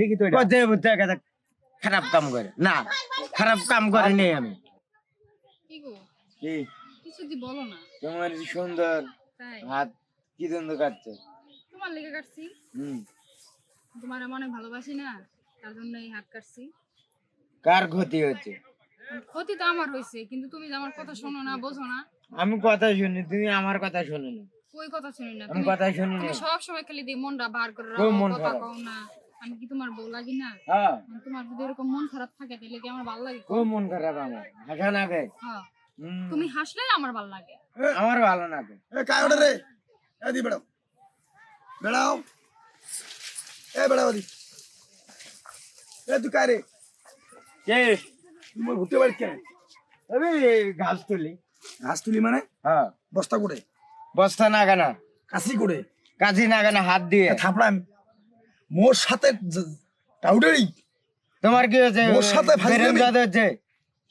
ঠিকই তো খারাপ কাম করে। না খারাপ কাম করে নেই আমি। কি গো? কি? কিছু দি বলো না। তোমার সুন্দর হাত কি কাটছে। তোমার লেগে কাটছি। হুম। তোমার অনেক ভালোবাসি না তার জন্য এই হাত কাটছি। কার ক্ষতি হচ্ছে? ক্ষতি তো আমার হয়েছে কিন্তু তুমি আমার কথা শোনো না বোঝো না। আমি কথা শুনি তুমি আমার কথা শোনো না। ওই কথা শুনি না? আমি তুমি কথা শুনি না। তুমি সব সময় খালি দিয়ে মনটা বার করে রাখো মন কথা কও না। আমি কি তোমার বউ লাগি না? হ্যাঁ। তোমার যদি এরকম মন খারাপ থাকে তাহলে কি আমার ভালো লাগে? খুব মন খারাপ আমার। হাসা না গে হ্যাঁ। তুমি হাসলে আমার ভালো লাগে। আমার ভালো না গে এ কায় ওটা রে? এদি বেড়াও। বেড়াও। এ বেড়াও দি এ তুই রে? কে? মোর ভুট্টে বাড়ি কেন আমি ঘাস তুলি। ঘাস তুলি মানে? হ্যাঁ। বস্তা করে বস্তা না কেনা কাশি করে কাজী না কেনা হাত দিয়ে। থাপড়াম। মোর সাথে টাউডারি তোমার কি হচ্ছে ওর সাথে। বেরেন জাত হচ্ছে?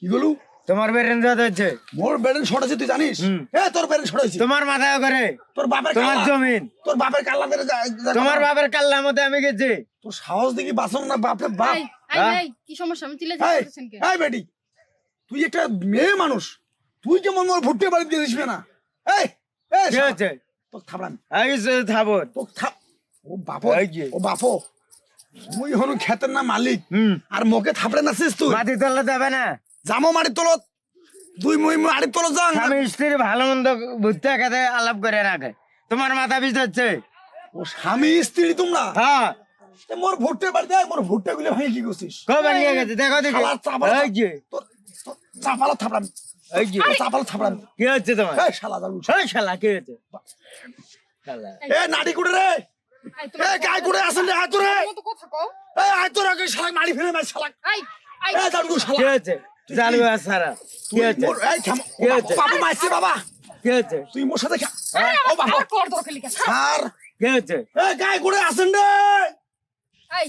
কি গলু? তোমার বেরেন জাত হচ্ছে? মোর বেড়েন সরাইছে তুই জানিস। এ তোর বেড়েন সরাইছে তোমার মাথায় করে তোর বাপের তোমার জমিন। তোর বাপের কাল্লা যা- তোমার বাপের কাল্লার মধ্যে আমি গেছি। তোর সাহস দেখি বাঁচন না বাপরে বাপ। এই এই হ্যাঁ? কি সমস্যা? আমি এই করতেছেন কে? এই বেটি তুই একটা মেয়ে মানুষ। তুই কেমন মোর ভুট্টে বাড়ি দিয়ে দিস না। এই এই কি হচ্ছে তোর থাপড়াম এই যে থাবর তোর থাপ ও বাপো। ও বাপো। মুই হনু খেতের না মালিক। আর মোকে থাপড়ে নাছিস তুই। মাটি তলা দেবে না। জামো মারি তোলত। তুই মুই মারি তোলত যাং স্বামী স্ত্রী ভালো মন্দ ভুট্টা খেতে আলাপ করে রাখে। তোমার মাথা বিষ হচ্ছে ও স্বামী স্ত্রী তোমরা? হ্যাঁ। মোর ভুট্টে বাড়ি দেয় মোর ভুট্টে গুলো ভাই কি করছিস? কবে নিয়ে গেছে দেখো দেখি। চাপালা এই যে। চাপালা থাপড়াম এই যে। চাপালা থাপড়াম কি হচ্ছে তোমার? এই শালা দারু এই শালা কি হচ্ছে শালা। এ নাড়ি কুড়ে রে। এ গায় কুড়ে আসেন রে? আয় তোরে। কথা কও। এই আয় তোর আগে শালা মারি ফেলে মার শালা এই এই এ শালা। কি হচ্ছে জালু সারা। কি তুই এই থাম। কি হচ্ছে? বাবা মাইছে বাবা। কি হচ্ছে তুই মোর সাথে আরে ও বাবা। কর দরকার লিখা আর কি হচ্ছে এ গায় কুড়ে আসেন রে? এই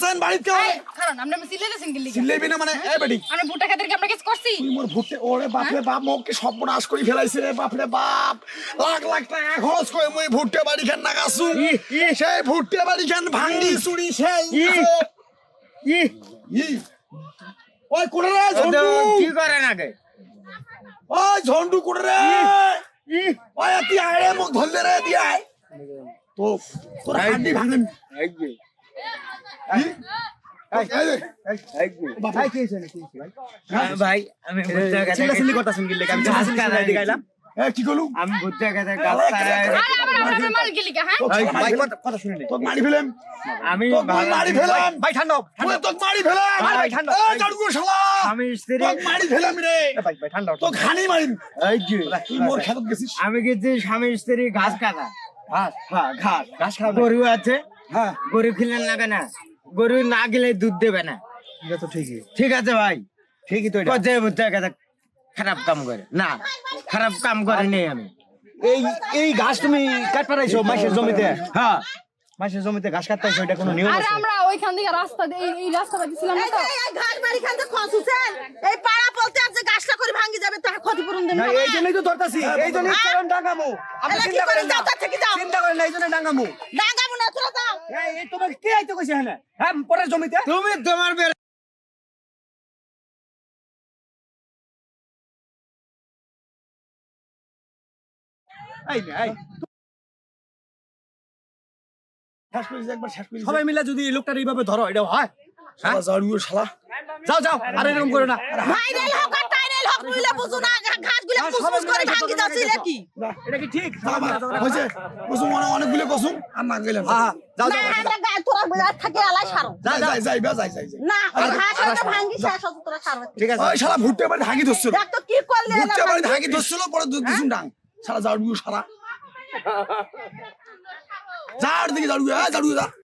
আসেন বাড়িতে এই কারণ আমরা আমি চিল্লাইতেছেন কি লিখা চিল্লাইবি না মানে? এ বেটি। আমি বুটা খাদের কি আমরা কিছু করছি? তুই মোর ভুট্টে ওরে বাপরে বাপ মোকে সর্বনাশ করে ফেলাইছে রে বাপরে বাপ। লাখ লাখ টাকা খরচ করে মই ভুট্টে বাড়ি খান না গাছু ই, ই। সেই ভুট্টে বাড়ি খান ভাঙ্গি চুরি সেই ই। ই। ই। ওই কোড়ে রে ঝন্টু। কি করে নাকি ওই ঝন্টু কোড়ে রে। ই ওই তুই আয় রে মোক ধরলে রে দিয়ে আয়। তো তোর। হাড্ডি ভাঙেন। এই যে। ভাই আমি কি করলু গাছ ছাড়া আরে আমার আমার মাল কি লিখা হ্যাঁ তোকে এই, মারি ভাই, ফেলাম। কথা- কথা শুনে নে। তোকে মারি ফেলাম আমি মারি ফেলাম ভাই, ঠান্ডা ঠান্ডা তোকে মারি ফেলাম ভাই, ভাই, ঠান্ডা। এই, জাড়ুগো শালা আমি স্ত্রী তোকে মারি ফেলাম রে ভাই, ভাই, ঠান্ডা তোকে খানি মারিম এই যে তুই মোর খেতত গেছিস আমি গেছি স্বামী স্ত্রী ঘাস কাটা ঘাস, হ্যাঁ ঘাস ঘাস খাবে। গরু আছে হ্যাঁ গরু খেলেন লাগে না গরু না গেলে দুধ দেবে না। এটা তো ঠিকই। ঠিক আছে ভাই? ঠিকই তো এটা। খারাপ কাম করে? না খারাপ কাম করে নেই আমি। এই এই ঘাস তুমি কাট পাঠাইছো মাসের জমিতে? হ্যাঁ। মাসের জমিতে ঘাস কাটতাইছো এটা কোনো নিয়ম আরে আছে? আমরা ওইখান থেকে রাস্তা দিয়ে এই- রাস্তা পাচ্ছিলাম না তো। এই ঘাস বাড়ি খানতে খসুছেন এই পাড়া বলতে আর যে গাছটা করে ভাঙি যাবে তার ক্ষতিপূরণ দেন না এই জন্যই তো ধরতাছি। এই জন্যই কারণ ডাঙ্গামু। আপনি চিন্তা করে করেন না। চিন্তা করেন না এই জন্য ডাঙ্গামু। ডাঙ্গাবো না যাও এই এই তোমাকে কে আইতে কইছে হ্যাঁ হ্যাঁ পরের জমিতে? তুমি তোমার বেলা এই নে, এই। একবার শেষ সবাই মিলে যদি এই লোকটার এইভাবে ধরো এটা হয়। শালা শালা। যাও যাও আর এরকম করো না। ভাইরাল হোক বুঝো না ঘাসগুলো করে মিলে যাচ্ছে। এটা কি? ঠিক? হয়েছে? কসুম অনেক অনেকগুলো কসুম। আর না গেলাম হ্যাঁ যাও যাও এটা গায়ে তোরা বিরাট থাকে আলাই সারো। যা, যা। যাই যাই যাই যাই যাই। না ঘাস হয়তো শেষ হতো তোরা সারো। ঠিক আছে। ওই শালা ভুট্টে বাড়ি হাগি ধরছিল। দেখ তো কি করলি এলা ভুট্টে বাড়ি ভাঙ্গি। হাগি ধরছিল পরে দুসুন ডাং। শালা শালা। যার দিকে জাড়ুগো হ্যাঁ জাড়ুগো যা।